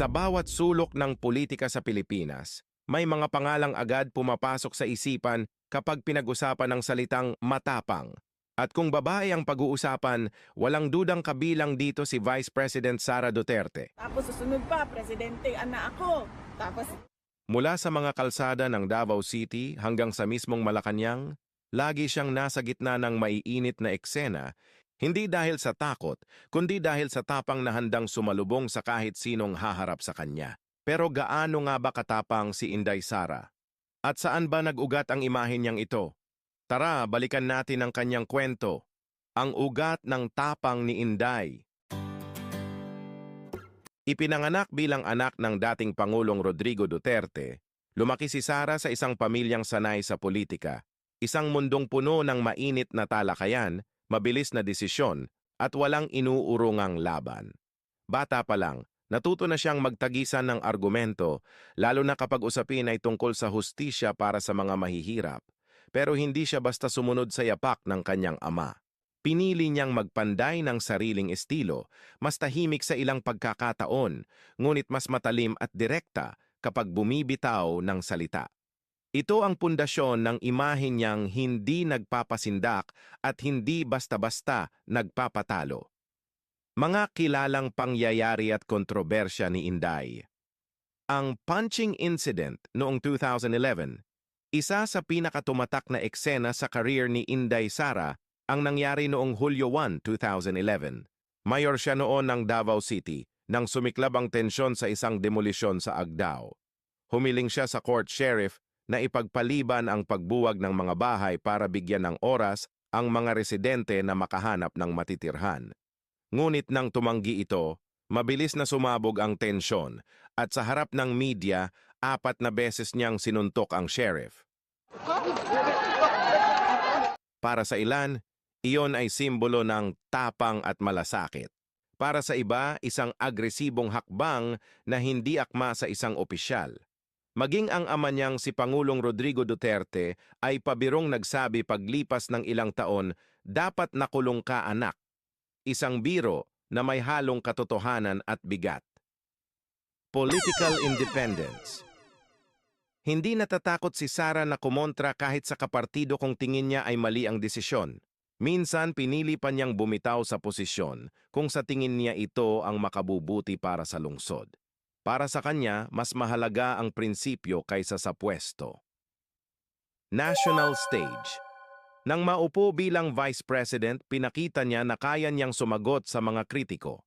Sa bawat sulok ng politika sa Pilipinas, may mga pangalang agad pumapasok sa isipan kapag pinag-usapan ng salitang matapang. At kung babae ang pag-uusapan, walang dudang kabilang dito si Vice President Sara Duterte. Tapos susunod pa, presidente, anak ako. Tapos Mula sa mga kalsada ng Davao City hanggang sa mismong Malacanang, lagi siyang nasa gitna ng maiinit na eksena, hindi dahil sa takot, kundi dahil sa tapang na handang sumalubong sa kahit sinong haharap sa kanya. Pero gaano nga ba katapang si Inday Sara? At saan ba nag-ugat ang imahe niyang ito? Tara, balikan natin ang kanyang kwento. Ang ugat ng tapang ni Inday. Ipinanganak bilang anak ng dating Pangulong Rodrigo Duterte, lumaki si Sara sa isang pamilyang sanay sa politika, isang mundong puno ng mainit na talakayan, mabilis na desisyon, at walang inuurungang laban. Bata pa lang, natuto na siyang magtagisan ng argumento, lalo na kapag usapin ay tungkol sa hustisya para sa mga mahihirap, pero hindi siya basta sumunod sa yapak ng kanyang ama. Pinili niyang magpanday ng sariling estilo, mas tahimik sa ilang pagkakataon, ngunit mas matalim at direkta kapag bumibitaw ng salita. Ito ang pundasyon ng imahe niyang hindi nagpapasindak at hindi basta-basta nagpapatalo. Mga kilalang pangyayari at kontrobersya ni Inday. Ang punching incident noong 2011, isa sa pinakatumatak na eksena sa career ni Inday Sara ang nangyari noong Hulyo 1, 2011. Mayor siya noon ng Davao City nang sumiklab ang tensyon sa isang demolisyon sa Agdao. Humiling siya sa court sheriff na ipagpaliban ang pagbuwag ng mga bahay para bigyan ng oras ang mga residente na makahanap ng matitirhan. Ngunit nang tumanggi ito, mabilis na sumabog ang tensyon at sa harap ng media, apat na beses niyang sinuntok ang sheriff. Para sa ilan, iyon ay simbolo ng tapang at malasakit. Para sa iba, isang agresibong hakbang na hindi akma sa isang opisyal. Maging ang ama niyang si Pangulong Rodrigo Duterte ay pabirong nagsabi paglipas ng ilang taon, dapat nakulong ka anak. Isang biro na may halong katotohanan at bigat. Political independence. Hindi natatakot si Sara na kumontra kahit sa kapartido kung tingin niya ay mali ang desisyon. Minsan pinili pa niyang bumitaw sa posisyon kung sa tingin niya ito ang makabubuti para sa lungsod. Para sa kanya, mas mahalaga ang prinsipyo kaysa sa pwesto. National Stage Nang maupo bilang Vice President, pinakita niya na kaya niyang sumagot sa mga kritiko.